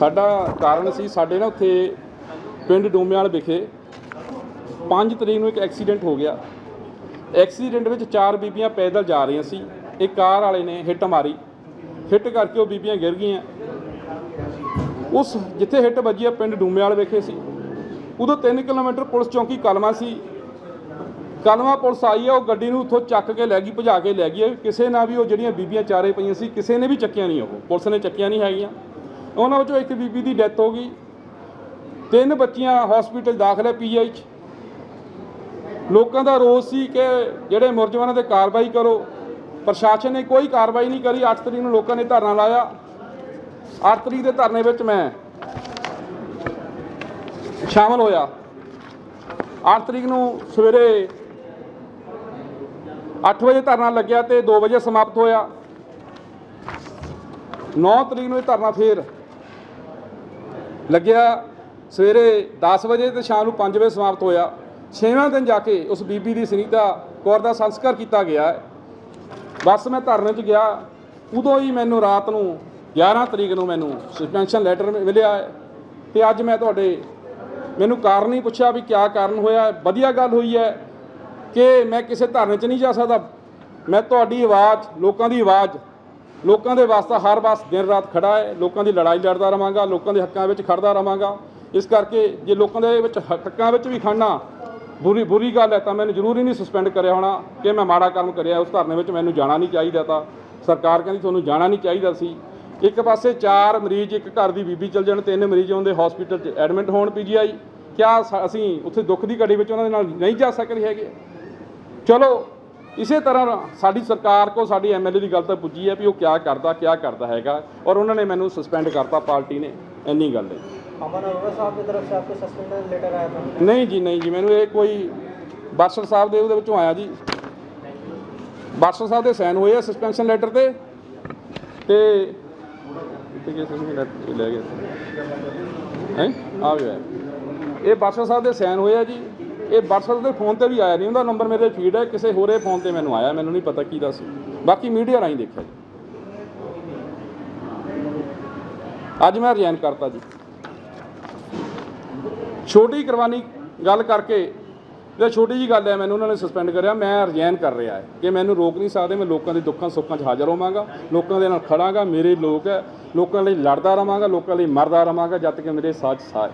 ਸਾਡਾ ਕਾਰਨ ਸੀ ਸਾਡੇ ਨਾ ਉੱਥੇ ਪਿੰਡ ਡੋਮਿਆਲ ਵਿਖੇ 5 ਤਰੀਕ ਨੂੰ ਇੱਕ ਐਕਸੀਡੈਂਟ ਹੋ ਗਿਆ। ਐਕਸੀਡੈਂਟ ਵਿੱਚ ਚਾਰ ਬੀਬੀਆਂ ਪੈਦਲ ਜਾ ਰਹੀਆਂ ਸੀ। ਇੱਕ ਕਾਰ ਵਾਲੇ ਨੇ ਹਿੱਟ ਮਾਰੀ। ਹਿੱਟ ਕਰਕੇ ਉਹ ਬੀਬੀਆਂ ਗਿਰ ਗਈਆਂ। ਉਸ ਜਿੱਥੇ ਹਿੱਟ ਵੱਜੀ ਆ ਪਿੰਡ ਡੂਮੇਵਾਲ ਵਿਖੇ ਸੀ। ਉਦੋਂ 3 ਕਿਲੋਮੀਟਰ ਪੁਲਿਸ ਚੌਂਕੀ ਕਲਮਾ ਸੀ। ਕਲਮਾ ਪੁਲਿਸ ਆਈ ਆ, ਉਹ ਗੱਡੀ ਨੂੰ ਉੱਥੋਂ ਚੱਕ ਕੇ ਲੈ ਗਈ, ਭਜਾ ਕੇ ਲੈ ਗਈ ਕਿਸੇ ਨਾਲ ਵੀ ਉਹ ਜਿਹੜੀਆਂ ਬੀਬੀਆਂ ਚਾਰੇ ਪਈਆਂ ਸੀ, ਕਿਸੇ ਨੇ ਵੀ ਚੱਕਿਆ ਨਹੀਂ ਉਹ। ਪੁਲਿਸ ਨੇ ਚੱਕਿਆ ਨਹੀਂ ਹੈਗੀਆਂ। ਉਹਨਾਂ ਵਿੱਚੋਂ ਇੱਕ ਬੀਬੀ ਦੀ ਡੈਥ ਹੋ ਗਈ। ਤਿੰਨ ਬੱਚੀਆਂ ਹਸਪੀਟਲ ਦਾਖਲ ਹੈ ਪੀਆਈ 'ਚ। ਲੋਕਾਂ ਦਾ ਰੋਸ ਸੀ ਕਿ ਜਿਹੜੇ ਮੁਰਜਵਾਨਾਂ ਤੇ ਕਾਰਵਾਈ ਕਰੋ। ਪ੍ਰਸ਼ਾਸਨ ਨੇ ਕੋਈ ਕਾਰਵਾਈ ਨਹੀਂ ਕਰੀ। 8 ਤਰੀਕ ਨੂੰ ਲੋਕਾਂ ਨੇ ਧਰਨਾ ਲਾਇਆ। 8 ਤਰੀਕ ਦੇ ਧਰਨੇ ਵਿੱਚ ਮੈਂ ਸ਼ਾਮਲ ਹੋਇਆ। 8 ਤਰੀਕ ਨੂੰ ਸਵੇਰੇ 8 ਵਜੇ ਧਰਨਾ ਲੱਗਿਆ ਤੇ 2 ਵਜੇ ਸਮਾਪਤ ਹੋਇਆ। 9 ਤਰੀਕ ਨੂੰ ਇਹ ਧਰਨਾ ਫੇਰ ਲੱਗਿਆ ਸਵੇਰੇ 10 ਵਜੇ ਤੇ ਸ਼ਾਮ ਨੂੰ 5 ਵਜੇ ਸਮਾਪਤ ਹੋਇਆ। ਛੇਵਾਂ ਦਿਨ ਜਾ ਕੇ ਉਸ ਬੀਬੀ ਦੀ ਸੁਨੀਤਾ ਕੌਰ ਦਾ ਸੰਸਕਾਰ ਕੀਤਾ ਗਿਆ। ਹੈ ਬਸ ਮੈਂ ਧਰਨੇ 'ਚ ਗਿਆ। ਉਦੋਂ ਹੀ ਮੈਨੂੰ ਰਾਤ ਨੂੰ 11 ਤਰੀਕ ਨੂੰ ਮੈਨੂੰ ਸਸਪੈਂਸ਼ਨ ਲੈਟਰ ਮਿਲਿਆ ਹੈ ਤੇ ਅੱਜ ਮੈਂ ਤੁਹਾਡੇ, ਮੈਨੂੰ ਕਾਰਨ ਹੀ ਪੁੱਛਿਆ ਵੀ ਕਿਆ ਕਾਰਨ ਹੋਇਆ। ਵਧੀਆ ਗੱਲ ਹੋਈ ਹੈ ਕਿ ਮੈਂ ਕਿਸੇ ਧਰਨੇ 'ਚ ਨਹੀਂ ਜਾ ਸਕਦਾ। ਮੈਂ ਤੁਹਾਡੀ ਆਵਾਜ਼, ਲੋਕਾਂ ਦੀ ਆਵਾਜ਼ ਲੋਕਾਂ ਦੇ ਵਾਸਤੇ ਹਰ ਵਾਸ ਦਿਨ ਰਾਤ ਖੜਾ ਹੈ, ਲੋਕਾਂ ਦੀ ਲੜਾਈ ਲੜਦਾ ਰਵਾਂਗਾ ਲੋਕਾਂ ਦੇ ਹੱਕਾਂ ਵਿੱਚ ਖੜਦਾ ਰਵਾਂਗਾ ਇਸ ਕਰਕੇ ਜੇ ਲੋਕਾਂ ਦੇ ਵਿੱਚ ਹੱਕਾਂ ਵਿੱਚ ਵੀ ਖੜਨਾ ਬੁਰੀ ਬੁਰੀ ਗੱਲ ਹੈ ਤਾਂ ਮੈਨੂੰ ਜ਼ਰੂਰੀ ਨਹੀਂ ਸਸਪੈਂਡ ਕਰਿਆ ਹੋਣਾ ਕਿ ਮੈਂ ਮਾੜਾ ਕੰਮ ਕਰਿਆ, ਉਸ ਧਰਨੇ ਵਿੱਚ ਮੈਨੂੰ ਜਾਣਾ ਨਹੀਂ ਚਾਹੀਦਾ ਤਾਂ। ਸਰਕਾਰ ਕਹਿੰਦੀ ਤੁਹਾਨੂੰ ਜਾਣਾ ਨਹੀਂ ਚਾਹੀਦਾ ਸੀ। ਇੱਕ ਪਾਸੇ ਚਾਰ ਮਰੀਜ਼, ਇੱਕ ਘਰ ਦੀ ਬੀਬੀ ਚਲ ਜਾਣ, ਤਿੰਨ ਮਰੀਜ਼ ਉਹਦੇ ਹਸਪੀਟਲ 'ਚ ਐਡਮਿਟ ਹੋਣ ਪੀਜੀਆਈ ਕਿਆ ਅਸੀਂ ਉੱਥੇ ਦੁੱਖ ਦੀ ਘੜੀ ਵਿੱਚ ਉਹਨਾਂ ਦੇ ਨਾਲ ਨਹੀਂ ਜਾ ਸਕਦੇ ਹੈਗੇ। ਚਲੋ ਇਸੇ ਤਰ੍ਹਾਂ ਸਾਡੀ ਸਰਕਾਰ ਕੋ ਸਾਡੀ ਐਮਐਲਏ ਦੀ ਗੱਲ ਤਾਂ ਪੁੱਜੀ ਹੈ ਵੀ ਉਹ ਕਿਆ ਕਰਦਾ ਕਿਆ ਕਰਦਾ ਹੈਗਾ ਔਰ ਉਹਨਾਂ ਨੇ ਮੈਨੂੰ ਸਸਪੈਂਡ ਕਰਤਾ ਪਾਰਟੀ ਨੇ ਇੰਨੀ ਗੱਲ ਹੈ। ਨਹੀਂ ਜੀ ਨਹੀਂ ਜੀ ਮੈਨੂੰ ਇਹ ਕੋਈ ਬਾਸਰ ਸਾਹਿਬ ਦੇ ਉਹਦੇ ਵਿੱਚੋਂ ਆਇਆ ਜੀ। ਬਾਸਰ ਸਾਹਿਬ ਦੇ ਸਾਈਨ ਹੋਏ ਆ ਸਸਪੈਂਸ਼ਨ ਲੈਟਰ ਤੇ ਤੇ ਇਹ ਬਾਸਰ ਸਾਹਿਬ ਦੇ ਸਾਈਨ ਹੋਏ ਆ ਜੀ। ਇਹ ਬਾਦਸ਼ਾਹ ਦੇ ਫੋਨ ਤੇ ਵੀ ਆਇਆ ਨਹੀਂ, ਉਹਦਾ ਨੰਬਰ ਮੇਰੇ ਫੀਡ ਹੈ, ਕਿਸੇ ਹੋਰੇ ਫੋਨ ਤੇ ਮੈਨੂੰ ਆਇਆ, ਮੈਨੂੰ ਨਹੀਂ ਪਤਾ ਕੀ ਦਾ ਸੀ ਬਾਕੀ ਮੀਡੀਆ ਰਾਹੀਂ ਦੇਖਿਆ ਜੀ। ਅੱਜ ਮੈਂ ਰਿਜ਼ਾਈਨ ਕਰਤਾ ਜੀ। ਛੋਟੀ ਕੁਰਬਾਨੀ ਗੱਲ ਕਰਕੇ ਜੇ ਛੋਟੀ ਜੀ ਗੱਲ ਹੈ, ਮੈਨੂੰ ਉਹਨਾਂ ਨੇ ਸਸਪੈਂਡ ਕਰਿਆ, ਮੈਂ ਰਿਜ਼ਾਈਨ ਕਰ ਰਿਹਾ ਹੈ। ਕਿ ਮੈਨੂੰ ਰੋਕ ਨਹੀਂ ਸਕਦੇ, ਮੈਂ ਲੋਕਾਂ ਦੇ ਦੁੱਖਾਂ ਸੁੱਖਾਂ 'ਚ ਹਾਜ਼ਰ ਹੋਵਾਂਗਾ, ਲੋਕਾਂ ਦੇ ਨਾਲ ਖੜਾਂਗਾ, ਮੇਰੇ ਲੋਕ ਹੈ, ਲੋਕਾਂ ਲਈ ਲੜਦਾ ਰਵਾਂਗਾ, ਲੋਕਾਂ ਲਈ ਮਰਦਾ ਰਵਾਂਗਾ, ਜਦ ਤੱਕ ਮੇਰੇ ਸਾਥ ਸਾਹ